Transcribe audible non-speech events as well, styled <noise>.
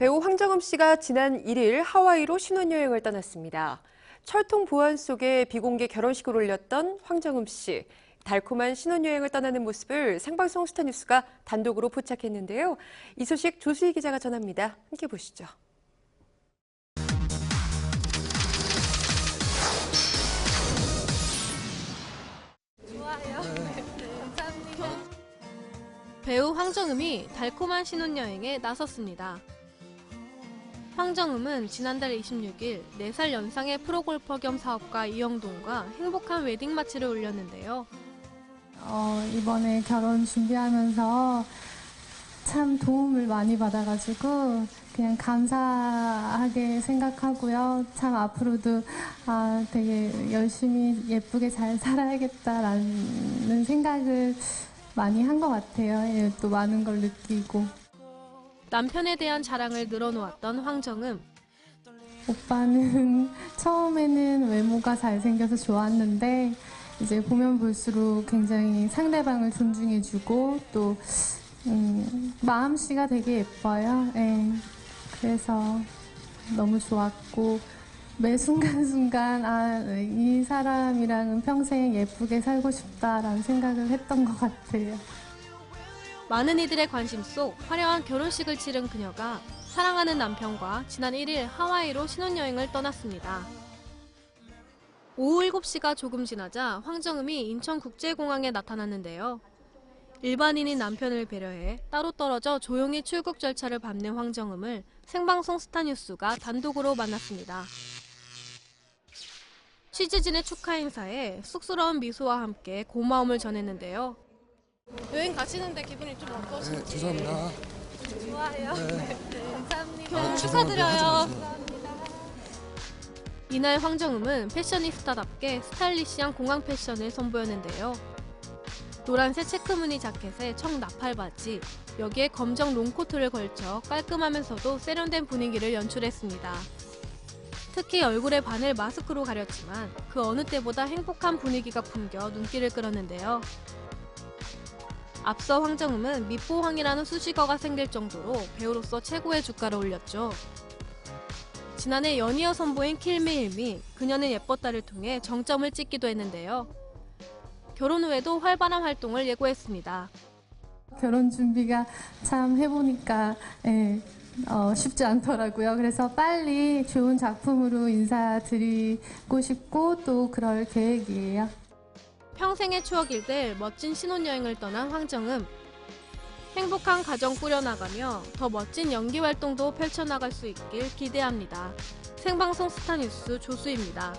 배우 황정음 씨가 지난 1일 하와이로 신혼여행을 떠났습니다. 철통 보안 속에 비공개 결혼식을 올렸던 황정음 씨. 달콤한 신혼여행을 떠나는 모습을 생방송 스타뉴스가 단독으로 포착했는데요. 이 소식 조수희 기자가 전합니다. 함께 보시죠. 배우 황정음이 달콤한 신혼여행에 나섰습니다. 황정음은 지난달 26일 4살 연상의 프로골퍼 겸 사업가 이영동과 행복한 웨딩 마치를 올렸는데요. 어, 이번에 결혼 준비하면서 참 도움을 많이 받아가지고 그냥 감사하게 생각하고요. 참 앞으로도 아, 되게 열심히 예쁘게 잘 살아야겠다라는 생각을 많이 한 것 같아요. 예, 또 많은 걸 느끼고. 남편에 대한 자랑을 늘어놓았던 황정음. 오빠는 <laughs> 처음에는 외모가 잘생겨서 좋았는데 이제 보면 볼수록 굉장히 상대방을 존중해주고 또 음, 마음씨가 되게 예뻐요. 예. 그래서 너무 좋았고 매 순간순간 아, 이 사람이랑은 평생 예쁘게 살고 싶다라는 생각을 했던 것 같아요. 많은 이들의 관심 속 화려한 결혼식을 치른 그녀가 사랑하는 남편과 지난 1일 하와이로 신혼여행을 떠났습니다. 오후 7시가 조금 지나자 황정음이 인천국제공항에 나타났는데요. 일반인인 남편을 배려해 따로 떨어져 조용히 출국 절차를 밟는 황정음을 생방송 스타뉴스가 단독으로 만났습니다. 취재진의 축하 인사에 쑥스러운 미소와 함께 고마움을 전했는데요. 여행 가시는데 기분이 좀 어떠신지? 네, 죄송합니다. 좋아요. 감사합니다. 결혼 아, 축하드려요. 이날 황정음은 패셔니스타답게 스타일리시한 공항 패션을 선보였는데요. 노란색 체크무늬 자켓에 청 나팔 바지, 여기에 검정 롱코트를 걸쳐 깔끔하면서도 세련된 분위기를 연출했습니다. 특히 얼굴의 반을 마스크로 가렸지만 그 어느 때보다 행복한 분위기가 풍겨 눈길을 끌었는데요. 앞서 황정음은 미포황이라는 수식어가 생길 정도로 배우로서 최고의 주가를 올렸죠. 지난해 연이어 선보인 킬미일미 그녀는 예뻤다를 통해 정점을 찍기도 했는데요. 결혼 후에도 활발한 활동을 예고했습니다. 결혼 준비가 참 해보니까 예, 어, 쉽지 않더라고요. 그래서 빨리 좋은 작품으로 인사드리고 싶고 또 그럴 계획이에요. 평생의 추억일 될 멋진 신혼여행을 떠난 황정음. 행복한 가정 꾸려나가며 더 멋진 연기 활동도 펼쳐나갈 수 있길 기대합니다. 생방송 스타뉴스 조수입니다.